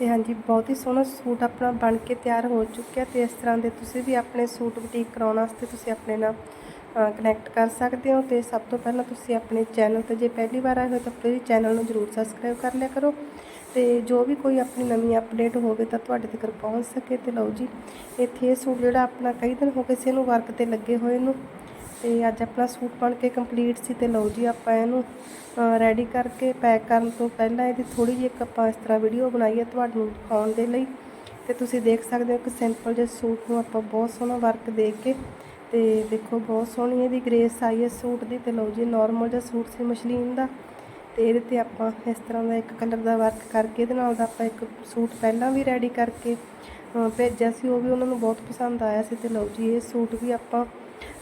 ਤੇ ਹਾਂਜੀ, ਬਹੁਤ ਹੀ ਸੋਹਣਾ ਸੂਟ ਆਪਣਾ ਬਣ ਕੇ ਤਿਆਰ ਹੋ ਚੁੱਕਿਆ ਤੇ ਇਸ ਤਰ੍ਹਾਂ ਦੇ ਤੁਸੀਂ ਵੀ ਆਪਣੇ ਸੂਟ ਬੁਟੀਕ ਕਰਾਉਣ ਵਾਸਤੇ ਤੁਸੀਂ ਆਪਣੇ ਨਾਲ ਕਨੈਕਟ ਕਰ ਸਕਦੇ ਹੋ ਤੇ ਸਭ ਤੋਂ ਪਹਿਲਾਂ ਤੁਸੀਂ ਆਪਣੇ ਚੈਨਲ ਤੇ ਜੇ ਪਹਿਲੀ ਵਾਰ ਆਏ ਹੋ ਤਾਂ ਪਲੀਜ਼ ਚੈਨਲ ਨੂੰ ਜਰੂਰ ਸਬਸਕ੍ਰਾਈਬ ਕਰ ਲਿਆ ਕਰੋ ਤੇ ਜੋ ਵੀ ਕੋਈ ਆਪਣੀ ਨਵੀਂ ਅਪਡੇਟ ਹੋਵੇ ਤਾਂ ਤੁਹਾਡੇ ਤੱਕ ਪਹੁੰਚ ਸਕੇ ਤੇ ਲਓ ਜੀ, ਇੱਥੇ ਇਹ ਸੂਟ ਜਿਹੜਾ ਆਪਣਾ ਕਈ ਦਿਨ ਹੋ ਗਏ ਸੀ ਇਹਨੂੰ ਵਰਕ ਤੇ ਲੱਗੇ ਹੋਏ ਨੂੰ ਤੇ ਅੱਜ ਆਪਣਾ ਸੂਟ ਬਣ ਕੇ ਕੰਪਲੀਟ ਸੀ ਤੇ ਲਓ ਜੀ ਆਪਾਂ ਇਹਨੂੰ ਰੈਡੀ ਕਰਕੇ ਪੈਕ ਕਰਨ ਤੋਂ ਪਹਿਲਾਂ ਇਹਦੀ ਥੋੜੀ ਜਿਹੀ ਇੱਕ ਆਪਾਂ ਇਸ ਤਰ੍ਹਾਂ ਵੀਡੀਓ ਬਣਾਈ ਹੈ ਤੁਹਾਨੂੰ ਦਿਖਾਉਣ ਦੇ ਲਈ। ਤੇ ਤੁਸੀਂ ਦੇਖ ਸਕਦੇ ਹੋ ਕਿ ਸਿੰਪਲ ਜਿਹੇ ਸੂਟ ਨੂੰ ਆਪਾਂ ਬਹੁਤ ਸੋਹਣਾ ਵਰਕ ਦੇ ਕੇ ਤੇ ਦੇਖੋ ਬਹੁਤ ਸੋਹਣੀ ਇਹਦੀ ਗ੍ਰੇਸ ਆਈ ਹੈ ਸੂਟ ਦੀ ਤੇ ਲਓ ਜੀ ਨਾਰਮਲ ਜਿਹਾ ਸੂਟ ਸੀ ਮਸ਼ਲੀਨ ਦਾ। ਤੇ ਇਹਦੇ ਤੇ ਆਪਾਂ ਇਸ ਤਰ੍ਹਾਂ ਦਾ ਇੱਕ ਕਲਰ ਦਾ ਵਰਕ ਕਰਕੇ ਇਹਦੇ ਨਾਲ ਦਾ ਆਪਾਂ ਇੱਕ ਸੂਟ ਪਹਿਲਾਂ ਵੀ ਰੈਡੀ ਕਰਕੇ ਭੇਜਿਆ ਸੀ, ਉਹ ਵੀ ਉਹਨਾਂ ਨੂੰ ਬਹੁਤ ਪਸੰਦ ਆਇਆ ਸੀ ਤੇ ਲਓ ਜੀ ਇਹ ਸੂਟ ਵੀ ਆਪਾਂ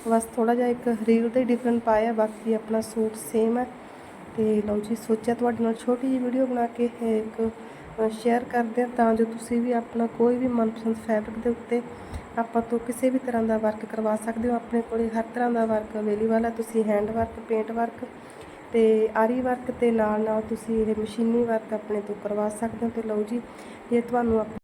ਬਸ ਥੋੜਾ ਜਿਹਾ ਇੱਕ ਰੀਲ ਤੇ ਡਿਫਰੈਂਟ ਪਾਇਆ, ਬਾਕੀ ਆਪਣਾ ਸੂਟ ਸੇਮ ਹੈ। ਤੇ ਲਓ ਜੀ, ਸੋਚਿਆ ਤੁਹਾਡੇ ਨਾਲ ਛੋਟੀ ਜਿਹੀ ਵੀਡੀਓ ਬਣਾ ਕੇ ਇਹ ਇੱਕ ਸ਼ੇਅਰ ਕਰਦੇ ਹਾਂ, ਤਾਂ ਜੋ ਤੁਸੀਂ ਵੀ ਆਪਣਾ ਕੋਈ ਵੀ ਮਨਪਸੰਦ ਫੈਬਰਿਕ ਦੇ ਉੱਤੇ ਆਪਾਂ ਤੋਂ ਕਿਸੇ ਵੀ ਤਰ੍ਹਾਂ ਦਾ ਵਰਕ ਕਰਵਾ ਸਕਦੇ ਹੋ। ਆਪਣੇ ਕੋਲੇ ਹਰ ਤਰ੍ਹਾਂ ਦਾ ਵਰਕ ਅਵੇਲੇਬਲ ਹੈ, ਤੁਸੀਂ ਹੈਂਡ ਵਰਕ ਪੇਂਟ ਵਰਕ ਤੇ ਆਰੀ ਵਰਕ ਤੇ ਨਾਲ ਨਾਲ ਤੁਸੀਂ ਇਹ ਮਸ਼ੀਨੀ ਵਰਕ ਆਪਣੇ ਤੋਂ ਕਰਵਾ ਸਕਦੇ ਹੋ। ਤੇ ਲਓ ਜੀ, ਜੇ ਤੁਹਾਨੂੰ ਆਪਣੀ